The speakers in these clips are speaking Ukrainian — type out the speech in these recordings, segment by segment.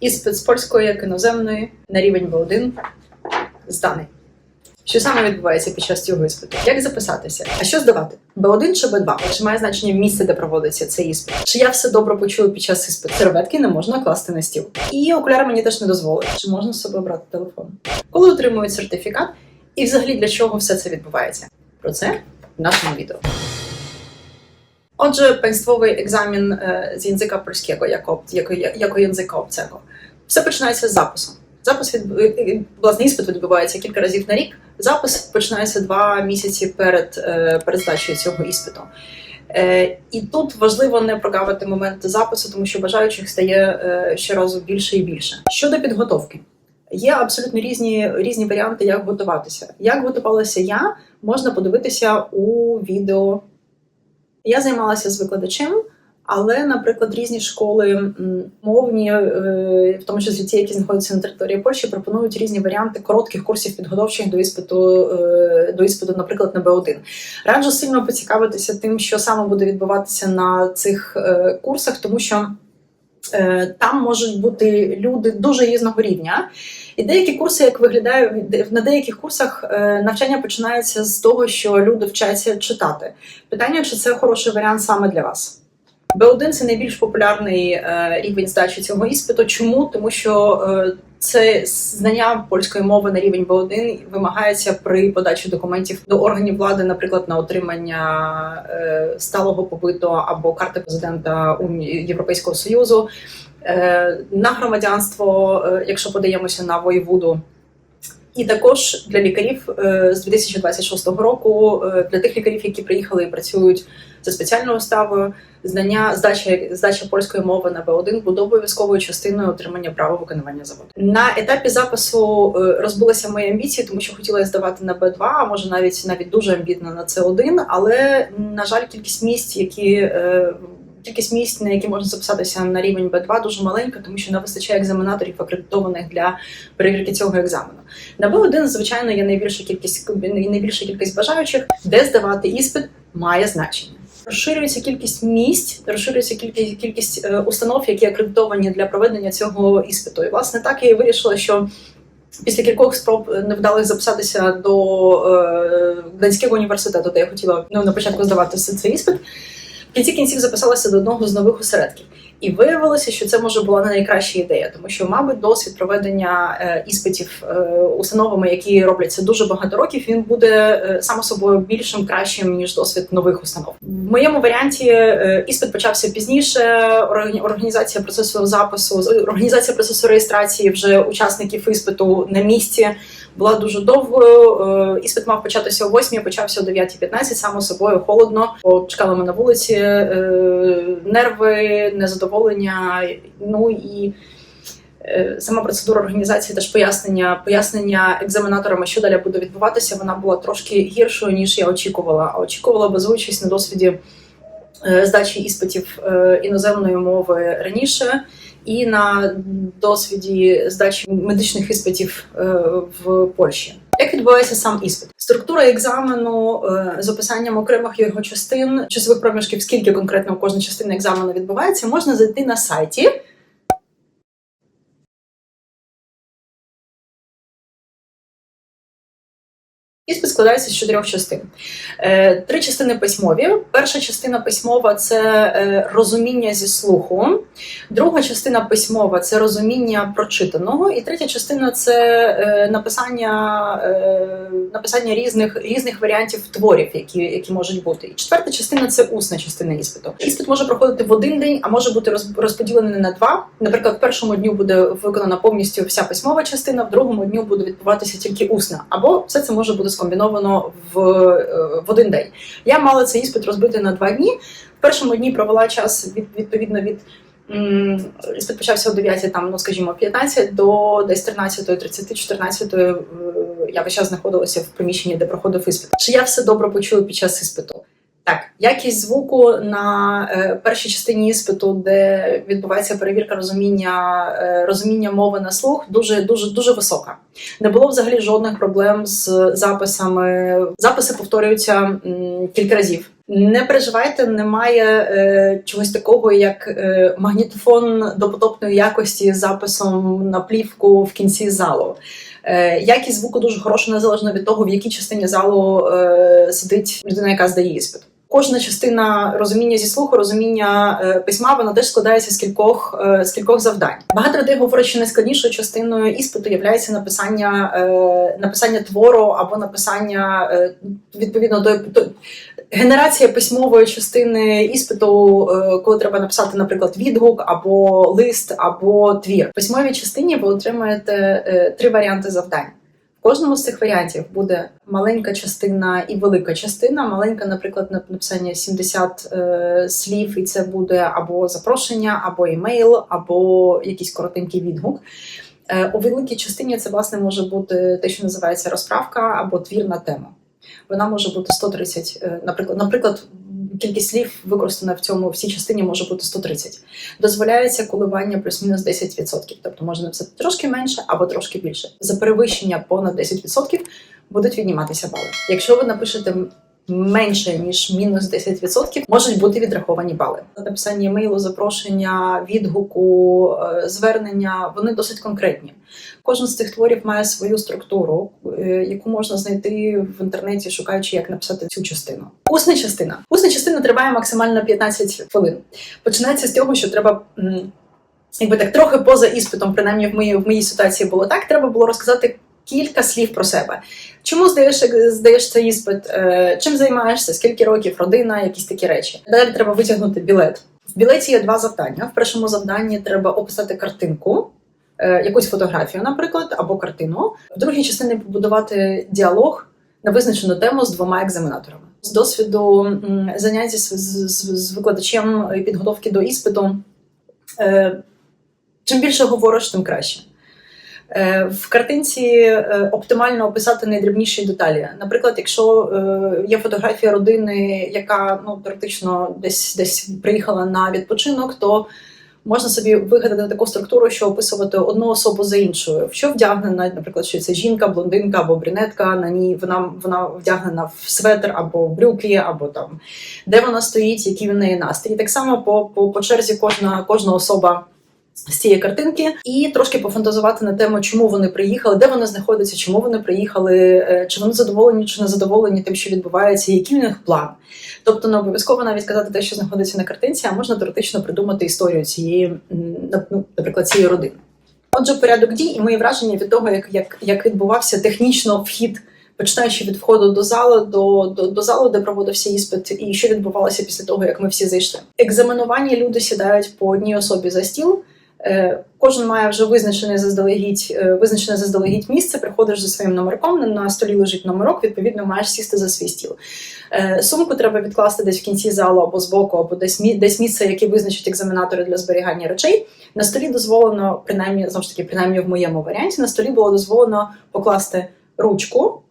Іспит з польської як іноземної на рівень B1 зданий. Що саме відбувається під час цього іспиту? Як записатися? А що здавати? B1 чи B2? Чи має значення місце, де проводиться цей іспит? Чи я все добре почую під час іспиту? Серветки не можна класти на стіл. І окуляри мені теж не дозволять. Чи можна з собою брати телефон? Коли отримують сертифікат? І взагалі для чого все це відбувається? Про це в нашому відео. Отже, państwowy egzamin e, z języka polskiego jako, jako, jako języka obcego. Все починається з запису. Запис від е, власне іспит відбувається кілька разів на рік. Запис починається два місяці перед, е, перед здачею цього іспиту. Е, І тут важливо не прогавити момент запису, тому що бажаючих стає е, щоразу більше і більше. Щодо підготовки, є абсолютно різні, різні варіанти, як готуватися. Як готувалася я, можна подивитися у відео. Я займалася з викладачем, але, наприклад, різні школи мовні, е, в тому числі ті, які знаходяться на території Польщі, пропонують різні варіанти коротких курсів підготовчих до іспиту, е, до іспиту, наприклад, на Б1. Раджу сильно поцікавитися тим, що саме буде відбуватися на цих е, курсах, тому що там можуть бути люди дуже різного рівня. І деякі курси, як виглядає, на деяких курсах е, навчання починається з того, що люди вчаться читати. Питання, чи це хороший варіант саме для вас? Б1 це найбільш популярний е, рівень здачі цього іспиту. Чому? Тому що е, це знання польської мови на рівень Б1 вимагається при подачі документів до органів влади, наприклад, на отримання е, сталого побиту або карти президента Європейського Союзу. Е, на громадянство, е, якщо подаємося на воєвуду. І також для лікарів е, з 2026 року, е, для тих лікарів, які приїхали і працюють за спеціальною уставою, знання здача, здача польської мови на Б1 буде обов'язковою частиною отримання права виконування заводу. На етапі запису е, розбилися мої амбіції, тому що хотіла я здавати на Б2, а може навіть навіть дуже амбітно на С1, але на жаль, кількість місць, які Кількість місць, на які можна записатися на рівень Б2, дуже маленька, тому що не вистачає екзаменаторів акредитованих для перевірки цього екзамену. На Б1, звичайно, є найбільша кількість найбільша кількість бажаючих, де здавати іспит має значення. Розширюється кількість місць, розширюється кількість кількість е, установ, які акредитовані для проведення цього іспиту. І власне так я і вирішила, що. Після кількох спроб невдалих записатися до е, Гданського університету, де я хотіла ну, на початку здавати цей іспит, кінці кінців записалася до одного з нових осередків. І виявилося, що це може була не найкраща ідея, тому що, мабуть, досвід проведення е, іспитів е, установами, які роблять це дуже багато років, він буде е, само собою більшим, кращим ніж досвід нових установ. В моєму варіанті іспит почався пізніше. Організація процесу запису, організація процесу реєстрації вже учасників іспиту на місці була дуже довгою. Е, Іспит мав початися о 8, почався о 9.15, само собою холодно. Бо Чекали ми на вулиці, е, нерви, незадоволення. Ну і е, сама процедура організації, теж пояснення, пояснення екзаменаторами, що далі буде відбуватися, вона була трошки гіршою, ніж я очікувала. А очікувала, базуючись на досвіді здачі іспитів іноземної мови раніше. І на досвіді здачі медичних іспитів е, в Польщі. Як відбувається сам іспит? Структура екзамену е, з описанням окремих його частин, часових проміжків, скільки конкретно кожна частина екзамену відбувається, можна зайти на сайті. Складається з чотирьох частин. Е, Три частини письмові. Перша частина письмова це е, розуміння зі слуху. Друга частина письмова це розуміння прочитаного, і третя частина це е, написання, написання різних, різних варіантів творів, які, які можуть бути. І четверта частина це усна частина іспиту. Іспит може проходити в один день, а може бути розподілений на два. Наприклад, в першому дню буде виконана повністю вся письмова частина, в другому дню буде відбуватися тільки усна, або все це може бути скомбіновано в, е, в один день. Я мала цей іспит розбити на два дні. В першому дні провела час від, відповідно від іспит почався о 9, там, ну скажімо, 15 до десь 13.30, 14 е, я весь час знаходилася в приміщенні, де проходив іспит. Чи я все добре почую під час іспиту? Так, якість звуку на е, першій частині іспиту, де відбувається перевірка розуміння, е, розуміння мови на слух, дуже дуже дуже висока. Не було взагалі жодних проблем з записами. Записи повторюються кілька разів. Не переживайте, немає е, чогось такого, як е, магнітофон допотопної якості з записом на плівку в кінці залу. Е, якість звуку дуже хороша, незалежно від того, в якій частині залу е, сидить людина, яка здає іспит. Кожна частина розуміння зі слуху, розуміння е, письма, вона теж складається з кількох е, з кількох завдань. Багато людей говорять, що найскладнішою частиною іспиту є написання е, написання твору або написання відповідно до, генерація письмової частини іспиту, коли треба написати, наприклад, відгук або лист, або твір. Письмовій частині ви отримаєте три варіанти завдань. Кожному з цих варіантів буде маленька частина і велика частина. Маленька, наприклад, на написання 70 е, слів, і це буде або запрошення, або імейл, або якийсь коротенький відгук. Е, у великій частині це власне може бути те, що називається розправка або твір на тему. Вона може бути 130, е, наприклад, наприклад, кількість слів використана в цьому в цій частині може бути 130. Дозволяється коливання плюс-мінус 10%. Тобто можна написати трошки менше або трошки більше. За перевищення понад 10% будуть відніматися бали. Якщо ви напишете менше ніж мінус 10%, можуть бути відраховані бали. Написання емейлу, запрошення, відгуку, е, звернення вони досить конкретні. Кожен з цих творів має свою структуру, е, яку можна знайти в інтернеті, шукаючи, як написати цю частину. Усна частина. Усна частина триває максимально 15 хвилин. Починається з того, що треба. Якби так трохи поза іспитом, принаймні в моїй в моїй ситуації було так. Треба було розказати кілька слів про себе. Чому здаєш здаєш цей іспит? Е, чим займаєшся? Скільки років, родина, якісь такі речі? Далі треба витягнути білет. В білеті є два завдання. В першому завданні треба описати картинку, е, якусь фотографію, наприклад, або картину. В другій частині побудувати діалог на визначену тему з двома екзаменаторами. З досвіду заняття з, з, з викладачем підготовки до іспиту. Е, чим більше говориш, тим краще. Е, в картинці е, оптимально описати найдрібніші деталі. Наприклад, якщо е, є фотографія родини, яка ну теоретично десь десь приїхала на відпочинок, то можна собі вигадати таку структуру, що описувати одну особу за іншою. Що вдягнена, наприклад, що це жінка, блондинка або брюнетка. На ній вона вона вдягнена в светр або в брюки, або там де вона стоїть, який в неї настрій. Так само по по, по черзі кожна кожна особа з цієї картинки, і трошки пофантазувати на тему, чому вони приїхали, де вони знаходяться, чому вони приїхали, е, чи вони задоволені, чи не задоволені тим, що відбувається, який в них план. Тобто не обов'язково навіть казати те, що знаходиться на картинці, а можна теоретично придумати історію цієї, ну, наприклад, цієї родини. Отже, порядок дій і мої враження від того, як як, як відбувався технічно вхід, починаючи від входу до залу, до, до, до залу, де проводився іспит, і що відбувалося після того, як ми всі зайшли. Екзаменування люди сідають по одній особі за стіл. Е, кожен має вже визначене заздалегідь е, визначене заздалегідь місце. Приходиш за своїм номерком. На столі лежить номерок. Відповідно, маєш сісти за свій стіл. Е, сумку треба відкласти десь в кінці залу або збоку, або десь десь місце, яке визначить екзаменатори для зберігання речей. На столі дозволено, принаймні знову ж таки, принаймні в моєму варіанті, на столі було дозволено покласти ручку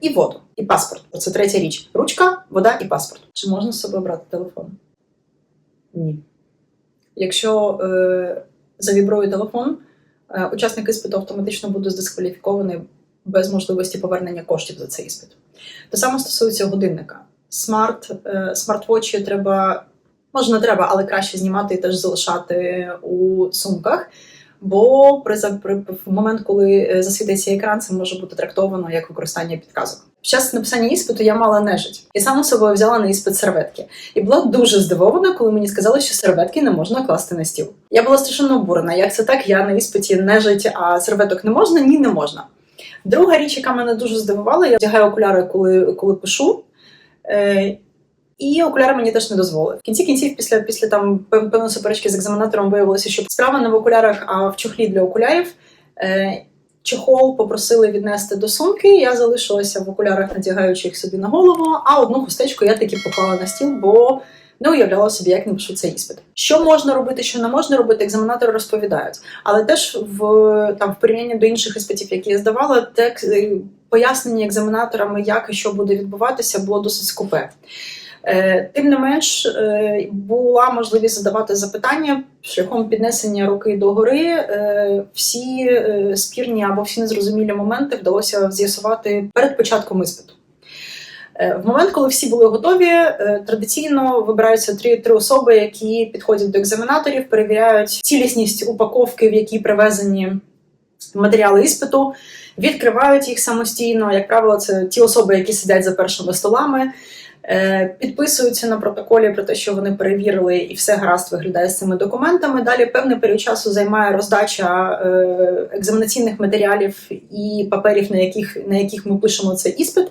і воду, і паспорт. Це третя річ: ручка, вода і паспорт. Чи можна з собою брати телефон? Ні. Якщо е, завібрує телефон, е, учасник іспиту автоматично буде здискваліфікований без можливості повернення коштів за цей іспит. Те саме стосується годинника. Смарт, е, смарт-вочі треба, може не треба, але краще знімати і теж залишати у сумках. Бо при, при в момент, коли е, засвітиться екран, це може бути трактовано як використання підказок. Під час написання іспиту я мала нежить і саме собою взяла на іспит серветки. І була дуже здивована, коли мені сказали, що серветки не можна класти на стіл. Я була страшенно обурена. Як це так? Я на іспиті нежить, а серветок не можна? Ні, не можна. Друга річ, яка мене дуже здивувала, я вдягаю окуляри, коли коли пишу. Е, і окуляри мені теж не дозволили. В кінці кінців, після після там певної суперечки з екзаменатором, виявилося, що справа не в окулярах, а в чохлі для окулярів. Е, Чехол попросили віднести до сумки. Я залишилася в окулярах, надягаючи їх собі на голову. А одну хустечку я таки поклала на стіл, бо не уявляла собі, як не пишу цей іспит. Що можна робити, що не можна робити, екзаменатори розповідають. Але теж в там в порівнянні до інших іспитів, які я здавала, текст пояснення екзаменаторами, як і що буде відбуватися, було досить скупе. Е, тим не менш, е, була можливість задавати запитання шляхом піднесення руки догори. Е, всі спірні або всі незрозумілі моменти вдалося з'ясувати перед початком іспиту. В момент, коли всі були готові, традиційно вибираються три, три особи, які підходять до екзаменаторів, перевіряють цілісність упаковки, в якій привезені матеріали іспиту, відкривають їх самостійно. Як правило, це ті особи, які сидять за першими столами, підписуються на протоколі про те, що вони перевірили, і все гаразд виглядає з цими документами. Далі певний період часу займає роздача е, екзаменаційних матеріалів і паперів, на яких, на яких ми пишемо цей іспит.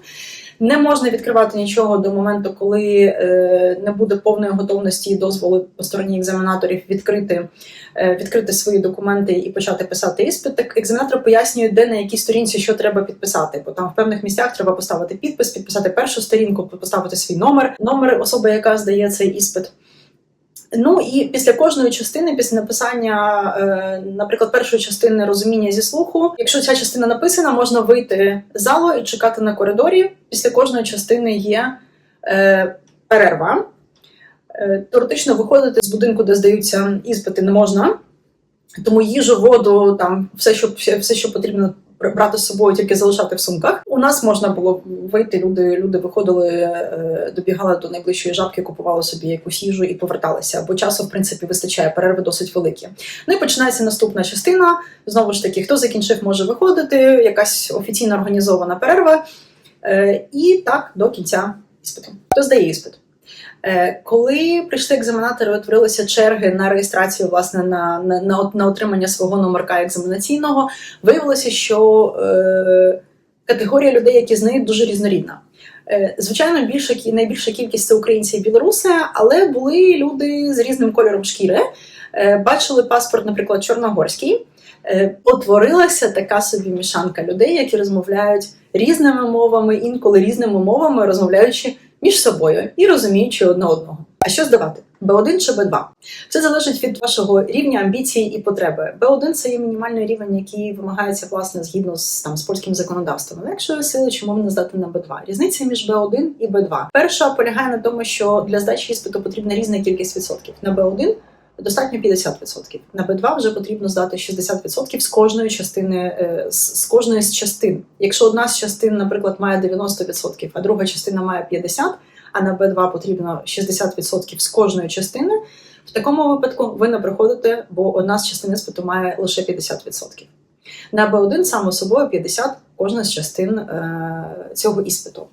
Не можна відкривати нічого до моменту, коли е, не буде повної готовності і дозволу по стороні екзаменаторів відкрити, е, відкрити свої документи і почати писати іспит. Так екзаменатор пояснює, де на якій сторінці що треба підписати. Бо там в певних місцях треба поставити підпис, підписати першу сторінку, поставити свій номер, номер особи, яка здає цей іспит. Ну і після кожної частини, після написання, е, наприклад, першої частини розуміння зі слуху, якщо ця частина написана, можна вийти з залу і чекати на коридорі. Після кожної частини є е, перерва. Е, теоретично виходити з будинку, де здаються іспити, не можна. Тому їжу, воду, там все, що все, що потрібно брати з собою, тільки залишати в сумках. Нас можна було вийти. Люди, люди виходили, е, добігали до найближчої жабки, купували собі якусь їжу і поверталися. Бо часу, в принципі, вистачає, перерви досить великі. Ну і починається наступна частина. Знову ж таки, хто закінчив, може виходити, якась офіційно організована перерва. Е, І так до кінця іспиту. Хто здає іспит? Е, Коли прийшли екзаменатори, утворилися черги на реєстрацію власне на, на, на, на отримання свого номерка екзаменаційного, виявилося, що е, категорія людей, які знають, дуже різнорідна. Е, Звичайно, більша найбільша кількість це українці і білоруси, але були люди з різним кольором шкіри. Е, Бачили паспорт, наприклад, чорногорський. Е, Утворилася така собі мішанка людей, які розмовляють різними мовами, інколи різними мовами, розмовляючи між собою і розуміючи одне одного. А що здавати? Б1 чи Б2? Це залежить від вашого рівня амбіцій і потреби. Б1 це є мінімальний рівень, який вимагається власне згідно з там з польським законодавством. Але якщо сили, чому не здати на Б2? Різниця між Б1 і Б2. Перша полягає на тому, що для здачі іспиту потрібна різна кількість відсотків. На Б1 достатньо 50%. На Б2 вже потрібно здати 60% з кожної частини е, з кожної з частин. Якщо одна з частин, наприклад, має 90%, а друга частина має 50%, а на Б2 потрібно 60% з кожної частини. В такому випадку ви не приходите, бо одна з частин іспиту має лише 50%. На Б1 само собою 50 кожна з частин е, цього іспиту.